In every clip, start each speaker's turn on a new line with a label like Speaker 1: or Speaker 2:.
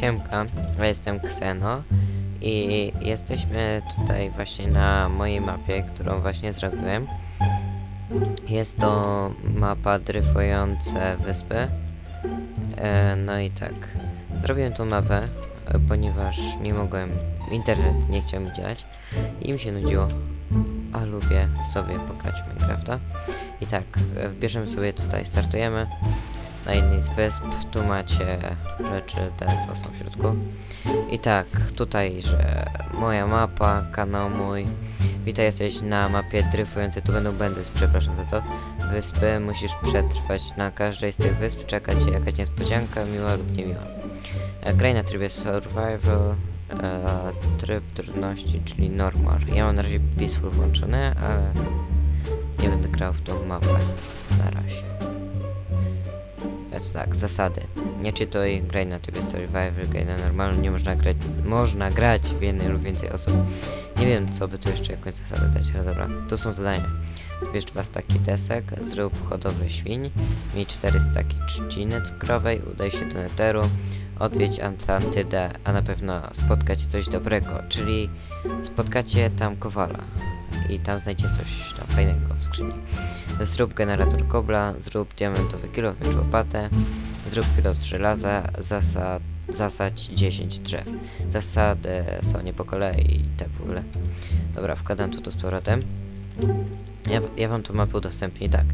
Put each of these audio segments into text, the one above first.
Speaker 1: Siemka, ja jestem Kseno i jesteśmy tutaj właśnie na mojej mapie, którą właśnie zrobiłem. Jest to mapa dryfujące wyspy. E, no i tak, zrobiłem tą mapę, e, ponieważ nie mogłem, internet nie chciał mi działać i mi się nudziło, a lubię sobie pograć Minecrafta. I tak, e, wbierzemy sobie tutaj, startujemy na jednej z wysp. Tu macie rzeczy, te co są w środku. I tak, tutaj, że moja mapa, kanał mój. Witaj, jesteś na mapie dryfującej, tu będą będę, przepraszam za to. Wyspy, musisz przetrwać na każdej z tych wysp, czeka cię jakaś niespodzianka, miła lub niemiła. E, graj na trybie survival, e, tryb trudności, czyli normal. Ja mam na razie peaceful włączony, ale nie będę grał w tą mapę na razie. Tak, zasady. Nie czytuj, graj na trybie survival, graj na normalnym, nie można grać, można grać w jednej lub więcej osób. Nie wiem, co by tu jeszcze jakąś zasadę dać, ale dobra. Tu są zadania. Zbierz dwa staki desek, zrób hodowlę świń, miej cztery staki trzciny cukrowej, udaj się do neteru, odwiedź Atlantydę, a na pewno spotkać coś dobrego, czyli spotkacie tam kowala i tam znajdzie coś tam fajnego w skrzyni. Zrób generator kobla, zrób diamentowy kilo, łopatę, zrób kilo z żelaza, zasad, zasadź 10 drzew. Zasady są nie po kolei i tak w ogóle. Dobra, wkładam tu to z powrotem. Ja, ja wam tu mapę udostępnię tak.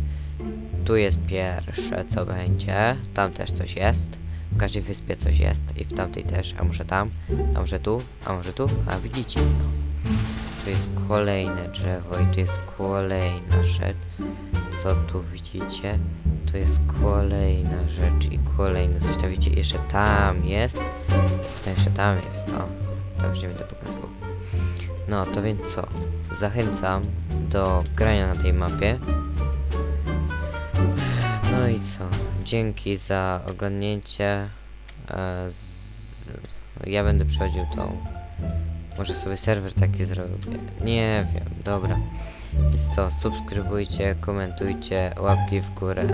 Speaker 1: Tu jest pierwsze co będzie, tam też coś jest. W każdej wyspie coś jest i w tamtej też, a może tam, a może tu, a może tu, a widzicie. No. Tu jest kolejne drzewo i tu jest kolejna rzecz. Co tu widzicie? Tu jest kolejna rzecz i kolejne coś tam widzicie. Jeszcze tam jest. To jeszcze tam jest. O, tam już nie będę pokazywał. No, to więc co? Zachęcam do grania na tej mapie. No i co? Dzięki za oglądnięcie. E, ja będę przechodził tą może sobie serwer taki zrobię. Nie wiem, dobra. Więc co, subskrybujcie, komentujcie, łapki w górę.